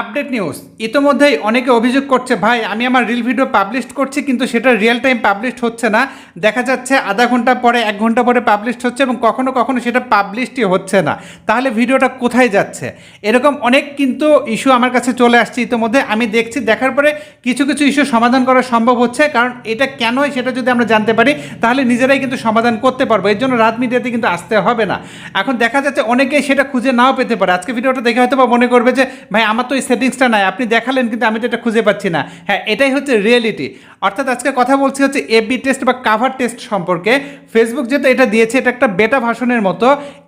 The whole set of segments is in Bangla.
Update news. ইতোমধ্যেই অনেকে অভিযোগ করছে, ভাই, আমি আমার রিল ভিডিও পাবলিশ করছি, কিন্তু সেটা রিয়েল টাইম পাবলিশ হচ্ছে না। দেখা যাচ্ছে আধা ঘণ্টা পরে, এক ঘণ্টা পরে পাবলিশ হচ্ছে এবং কখনো কখনো সেটা পাবলিশই হচ্ছে না। তাহলে ভিডিওটা কোথায় যাচ্ছে? এরকম অনেক কিন্তু ইস্যু আমার কাছে চলে আসছে ইতোমধ্যে। আমি দেখছি, দেখার পরে কিছু কিছু ইস্যু সমাধান করা সম্ভব হচ্ছে, কারণ এটা কেন সেটা যদি আমরা জানতে পারি, তাহলে নিজেরাই কিন্তু সমাধান করতে পারব। এর জন্য রাত মিডিয়াতে কিন্তু আসতে হবে না। এখন দেখা যাচ্ছে অনেকেই সেটা খুঁজে নাও পেতে পারে। আজকে ভিডিওটা দেখে হয়তো বা মনে করবে যে, ভাই, আমার তো সেটিংসটা নাই, আপনি দেখালেন কিন্তু আমি তো এটা খুঁজে পাচ্ছি না। হ্যাঁ এটাই হচ্ছে রিয়েলিটি অর্থাৎ আজকে কথা বলছি হচ্ছে এবি টেস্ট বা কাভার টেস্ট সম্পর্কে। ফেসবুক যেহেতু এটা দিয়েছে, এটা একটা বেটা ভাষণের মতো।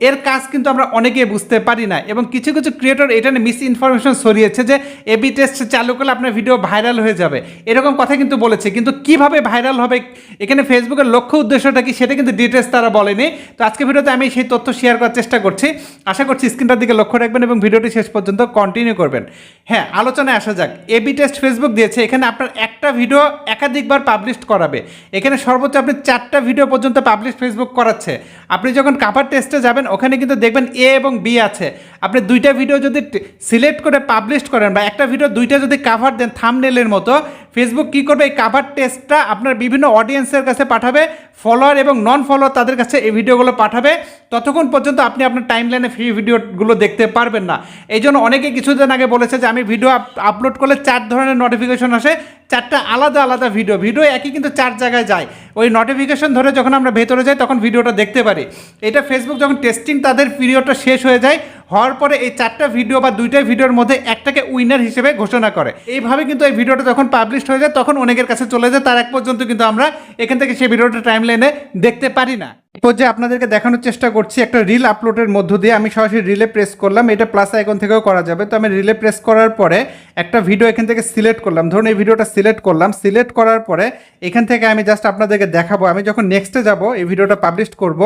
এর কাজ কিন্তু আমরা অনেকেই বুঝতে পারি না এবং কিছু কিছু ক্রিয়েটর এটা নিয়ে মিস ইনফরমেশন ছড়িয়েছে যে এবি টেস্ট চালু করলে আপনার ভিডিও ভাইরাল হয়ে যাবে। এরকম কথা কিন্তু বলেছে, কিন্তু কীভাবে ভাইরাল হবে? এখানে ফেসবুকের লক্ষ্য উদ্দেশ্যটা কি সেটা কিন্তু ডিটেলস তারা বলেনি। তো আজকে ভিডিওতে আমি সেই তথ্য শেয়ার করার চেষ্টা করছি। আশা করছি স্ক্রিনটার দিকে লক্ষ্য রাখবেন এবং ভিডিওটি শেষ পর্যন্ত কন্টিনিউ করবেন। হ্যাঁ আলোচনায় আসা যাক। এবি টেস্ট ফেসবুক দিয়েছে, এখানে আপনার একটা ভিডিও একাধিকবার পাবলিশ করাবে। এখানে সর্বোচ্চ আপনি চারটা ভিডিও পর্যন্ত পাবলিশ ফেসবুক করাচ্ছে। আপনি যখন কাভার টেস্টে যাবেন, ওখানে কিন্তু দেখবেন এ এবং বি আছে। আপনি দুইটা ভিডিও যদি সিলেক্ট করে পাবলিশ করেন বা একটা ভিডিও দুইটা যদি কাভার দেন থামনেলের মতো ফেসবুক কী করবে? এই কাভার টেস্টটা আপনার বিভিন্ন অডিয়েন্সের কাছে পাঠাবে ফলোয়ার এবং নন ফলোয়ার তাদের কাছে এই ভিডিওগুলো পাঠাবে। ততক্ষণ পর্যন্ত আপনি আপনার টাইম লাইনে ফ্রি ভিডিওগুলো দেখতে পারবেন না। এই জন্য অনেকে কিছুদিন আগে বলেছে যে, আমি ভিডিও আপলোড করলে চার ধরনের নোটিফিকেশন আসে। চারটা আলাদা আলাদা ভিডিও ভিডিও একই কিন্তু চার জায়গায় যায়। ওই নোটিফিকেশন ধরে যখন আমরা ভেতরে যাই, তখন ভিডিওটা দেখতে পারি। এটা ফেসবুক যখন টেস্টিং তাদের পিরিয়ডটা শেষ হয়ে যায়, হওয়ার পরে এই চারটা ভিডিও বা দুইটা ভিডিওর মধ্যে একটাকে উইনার হিসেবে ঘোষণা করে। এইভাবে কিন্তু এই ভিডিওটা যখন পাবলিশ হয়ে যায়, তখন অনেকের কাছে চলে যায়, তার এক পর্যন্ত কিন্তু আমরা এখান থেকে সেই ভিডিওটা টাইম লাইনে দেখতে পারি না। যে আপনাদেরকে দেখানোর চেষ্টা করছি, একটা রিল আপলোডের মধ্য দিয়ে আমি সরাসরি রিলে প্রেস করলাম, এটা প্লাস আইকন থেকেও করা যাবে। তো আমি রিলে প্রেস করার পরে একটা ভিডিও এখান থেকে সিলেক্ট করলাম। ধরুন এই ভিডিওটা সিলেক্ট করলাম সিলেক্ট করার পরে এখান থেকে আমি জাস্ট আপনাদেরকে দেখাবো। আমি যখন নেক্সটে যাব, এই ভিডিওটা পাবলিশ করব।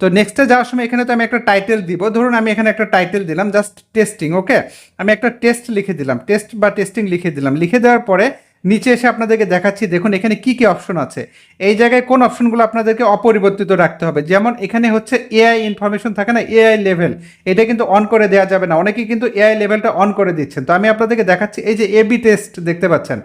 তো নেক্সটে যাওয়ার সময় এখানে তো আমি একটা টাইটেল দিব। ধরুন আমি এখানে একটা টাইটেল দিলাম জাস্ট টেস্টিং ওকে আমি একটা টেস্ট লিখে দিলাম টেস্ট বা টেস্টিং লিখে দিলাম। লিখে দেওয়ার পরে নিচে এসে আপনাদেরকে দেখাচ্ছি, দেখুন এখানে কি কি অপশন আছে। এই জায়গায় কোন অপশনগুলো আপনাদেরকে অপরিবর্তিত রাখতে হবে? যেমন এখানে হচ্ছে এআই ইনফরমেশন থাকে না এআই লেভেল এটা কিন্তু অন করে দেওয়া যাবে না। অনেকেই কিন্তু এআই লেভেলটা অন করে দিচ্ছেন। তো আমি আপনাদেরকে দেখাচ্ছি, এই যে এবি টেস্ট দেখতে পাচ্ছেন।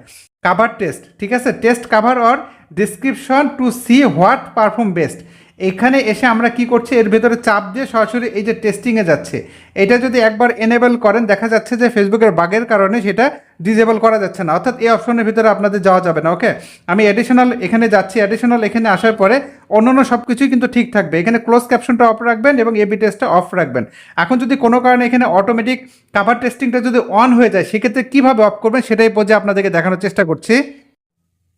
কাভার টেস্ট ঠিক আছে? Test cover or description to see what perform best এখানে এসে আমরা কি করছি? এর ভেতরে চাপ দিয়ে সরাসরি এই যে টেস্টিংয়ে যাচ্ছে। এটা যদি একবার এনেবল করেন, দেখা যাচ্ছে যে ফেসবুকের বাগের কারণে সেটা ডিজেবল করা যাচ্ছে না। অর্থাৎ এই অপশনের ভিতরে আপনাদের যাওয়া যাবে না ওকে আমি অ্যাডিশনাল এখানে যাচ্ছি অ্যাডিশনাল এখানে আসার পরে অন্যান্য সব কিছুই কিন্তু ঠিক থাকবে। এখানে ক্লোজ ক্যাপশনটা অফ রাখবেন এবং এবি টেস্টটা অফ রাখবেন। এখন যদি কোনো কারণে এখানে অটোমেটিক কাভার টেস্টিংটা যদি অন হয়ে যায়, সেক্ষেত্রে কীভাবে অফ করবেন সেটাই পর্যায়ে আপনাদেরকে দেখানোর চেষ্টা করছি।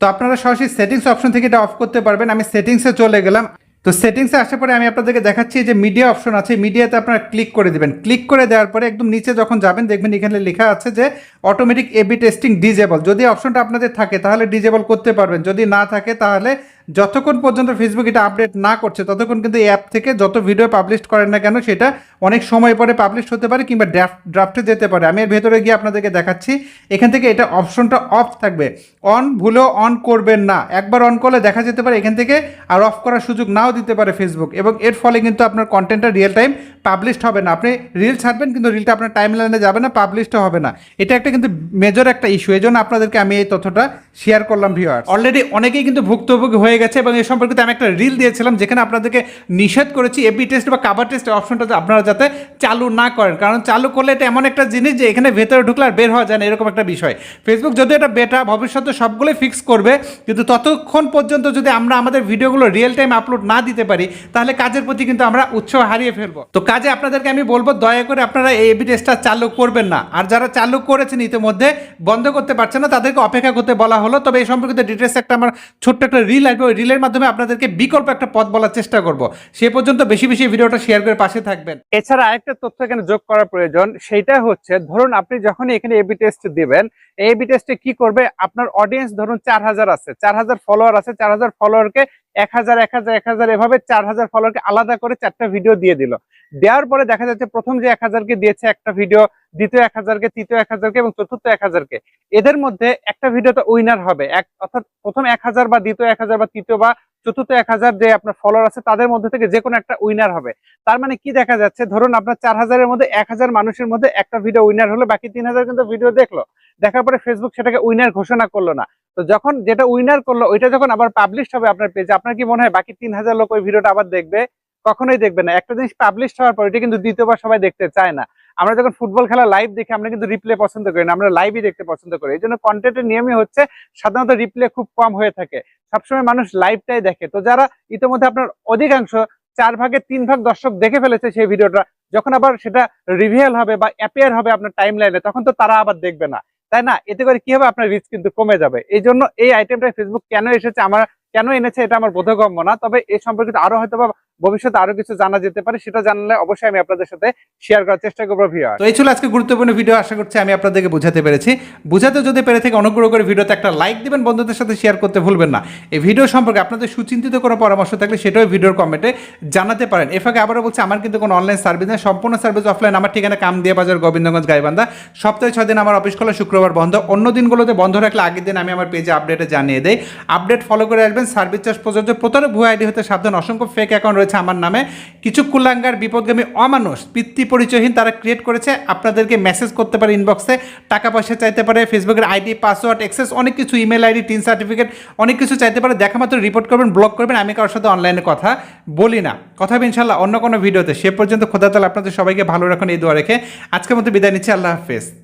তো আপনারা সরাসরি সেটিংস অপশন থেকে এটা অফ করতে পারবেন। আমি সেটিংসে চলে গেলাম। তো সেটিংসে আসার পরে আমি আপনাদেরকে দেখাচ্ছি যে মিডিয়া অপশন আছে মিডিয়াতে আপনারা ক্লিক করে দেবেন। ক্লিক করে দেওয়ার পরে একদম নিচে যখন যাবেন, দেখবেন এখানে লেখা আছে যে অটোমেটিক এবি টেস্টিং ডিজেবল যদি অপশনটা আপনাদের থাকে, তাহলে ডিজেবল করতে পারবেন। যদি না থাকে, তাহলে যতক্ষণ পর্যন্ত ফেসবুক এটা আপডেট না করছে, ততক্ষণ কিন্তু এই অ্যাপ থেকে যত ভিডিও পাবলিশ করেন না কেন, সেটা অনেক সময় পরে পাবলিশ হতে পারে কিংবা ড্রাফট ড্রাফটে যেতে পারে। আমি এর ভেতরে গিয়ে আপনাদেরকে দেখাচ্ছি, এখান থেকে এটা অপশনটা অফ থাকবে। অন ভুলেও অন করবেন না। একবার অন করলে দেখা যেতে পারে এখান থেকে আর অফ করার সুযোগ নাও দিতে পারে ফেসবুক এবং এর ফলে কিন্তু আপনার কন্টেন্টটা রিয়েল টাইম পাবলিশড হবে না। আপনি রিল ছাড়বেন, কিন্তু রিলটা আপনার টাইম লাইনে যাবে না পাবলিশড হবে না। এটা একটা কিন্তু মেজর একটা ইস্যু এই জন্য আপনাদেরকে আমি এই তথ্যটা শেয়ার করলাম ভিউয়ার অলরেডি অনেকেই কিন্তু ভুক্তভোগী হয়ে গেছে এবং এই সম্পর্কিত আমি একটা রিল দিয়েছিলাম, যেখানে আপনাদেরকে নিষেধ করেছি এবি টেস্ট বা কাভার টেস্ট অপশনটা আপনারা যাতে চালু না করেন। কারণ চালু করলে এটা এমন একটা জিনিস যে এখানে ভেতরে ঢুকলে আর বের হওয়া যায় না, এরকম একটা বিষয়। ফেসবুক যদি এটা বেটা ভবিষ্যতে সবগুলোই ফিক্স করবে, কিন্তু ততক্ষণ পর্যন্ত যদি আমরা আমাদের ভিডিওগুলো রিয়েল টাইম আপলোড না দিতে পারি, তাহলে কাজের প্রতি কিন্তু আমরা উৎসাহ হারিয়ে ফেলব। তো কাজে আপনাদেরকে আমি বলব, দয়া করে আপনারা এই টেস্টটা চালু করবেন না। আর যারা চালু করেছেন ইতিমধ্যে, বন্ধ করতে পারছেন না, তাদেরকে অপেক্ষা করতে বলা হলো। তবে এই সম্পর্কিত ডিটেলস একটা আমার ছোট্ট একটা রিল আসবে। ওই রিলের মাধ্যমে আপনাদেরকে বিকল্প একটা পথ বলার চেষ্টা করব। সে পর্যন্ত বেশি বেশি ভিডিওটা শেয়ার করে পাশে থাকবেন। এছাড়া আরেকটা তথ্য এখানে যোগ করা প্রয়োজন। সেটা হচ্ছে, ধরুন আপনি যখন এখানে এবি টেস্ট দিবেন এবি টেস্টে কি করবে? আপনার অডিয়েন্স ধরুন চার হাজার আছে, চার হাজার ফলোয়ার আছে, চার হাজার ফলোয়ারকে এক হাজার এক হাজার এক হাজার, এভাবে চার হাজার ফলোয়ারকে আলাদা করে চারটা ভিডিও দিয়ে দিল। দেওয়ার পরে দেখা যাচ্ছে প্রথম যে এক হাজারকে দিয়েছে একটা ভিডিও দ্বিতীয় এক হাজারকে তৃতীয় এক হাজারকে এবং চতুর্থ এক হাজারকে এদের মধ্যে একটা ভিডিওতে উইনার হবে। এক, অর্থাৎ প্রথম এক হাজার বা দ্বিতীয় এক হাজার বা তৃতীয় বা চতুর্থ এক হাজার যে আপনার ফলোয়ার আছে, তাদের মধ্যে থেকে যে কোনো একটা উইনার হবে। তার মানে কি দেখা যাচ্ছে? ধরুন আপনার চার হাজারের মধ্যে এক হাজার মানুষের মধ্যে একটা ভিডিও উইনার হলো, বাকি তিন হাজার কিন্তু ভিডিও দেখল। দেখার পরে ফেসবুক সেটাকে উইনার ঘোষণা করল না। তো যখন যেটা উইনার করল, ওইটা যখন আবার পাবলিশ হবে আপনার পেজে আপনার কি মনে হয় বাকি তিন হাজার লোক ওই ভিডিওটা আবার দেখবে? কখনোই দেখবে না। একটা জিনিস পাবলিশ হওয়ার পর, এটা কিন্তু দ্বিতীয়বার সবাই দেখতে চায় না। আমরা যখন ফুটবল খেলা লাইভ দেখি আমরা কিন্তু রিপ্লে পছন্দ করি না, আমরা লাইভই দেখতে পছন্দ করি। এই জন্য কন্টেন্টের নিয়মই হচ্ছে সাধারণত রিপ্লে খুব কম হয়ে থাকে। সবসময় মানুষ লাইভটাই দেখে। তো যারা ইতিমধ্যে আপনার অধিকাংশ চার ভাগে তিন ভাগ দর্শক দেখে ফেলেছে সেই ভিডিওটা, যখন আবার সেটা রিভিয়াল হবে বা অ্যাপিয়ার হবে আপনার টাইম লাইনে তখন তো তারা আবার দেখবে না। তাই না? এতে করে কি হবে? আপনার রিচ কিন্তু কমে যাবে। এই জন্য এই আইটেমটা ফেসবুক কেন এসেছে, আমার কেন এনেছে, এটা আমার বোধগম্য না। তবে এই সম্পর্কিত আরও হয়তো ভবিষ্যতে আরও কিছু জানা যেতে পারে, সেটা জানলে অবশ্যই আমি আপনাদের সাথে শেয়ার করার চেষ্টা করব ভিউয়ার তো এই ছিল আজকে গুরুত্বপূর্ণ ভিডিও আশা করছি আমি আপনাদেরকে বোঝাতে পেরেছি। বোঝাতে যদি পেরে থেকে, অনুগ্রহ করে ভিডিওতে একটা লাইক দিবেন, বন্ধুদের সাথে শেয়ার করতে ভুলবেন না। এই ভিডিও সম্পর্কে আপনাদের সুচিন্তিত কোনো পরামর্শ থাকলে সেটাও ভিডিওর কমেন্টে জানাতে পারেন। এর ফাঁকে আবারও বলছি, আমার কিন্তু কোনো অনলাইন সার্ভিস নেই, সম্পূর্ণ সার্ভিস অফলাইন আমার ঠিকানা কামদিয়া বাজার গোবিন্দগঞ্জ গাইবান্ধা। সপ্তাহে ছয় দিন আমার অফিস খোলা, শুক্রবার বন্ধ। অন্য দিনগুলোতে বন্ধ রাখলে আগের দিন আমি আমার পেজে আপডেটে জানিয়ে দেই। আপডেট ফলো করে আসবেন সার্ভিস চার্জ প্রযোজ্য। প্রতারক ভুয়া আইডি হতে সাবধান, অসংখ্য ফেক অ্যাকাউন্ট রয়েছে। আমার নামে। কিছু কুলাঙ্গার, বিপদগামী, অমানুষ পিতৃ পরিচয়হীন তারা ক্রিয়েট করেছে। আপনাদেরকে মেসেজ করতে পারে ইনবক্সে টাকা পয়সা চাইতে পারে ফেসবুকের আইডি পাসওয়ার্ড এক্সেস অনেক কিছু ইমেল আইডি টিন সার্টিফিকেট অনেক কিছু চাইতে পারে। দেখা মাত্র রিপোর্ট করবেন ব্লক করবেন। আমি কারোর সাথে অনলাইনে কথা বলি না। কথা হবে ইনশাল্লাহ অন্য কোনো ভিডিওতে সে পর্যন্ত খোদা তালা আপনাদের সবাইকে ভালো রাখুন, এই দোয়া রেখে। আজকের মতো বিদায় নিচ্ছি, আল্লাহ হাফেজ।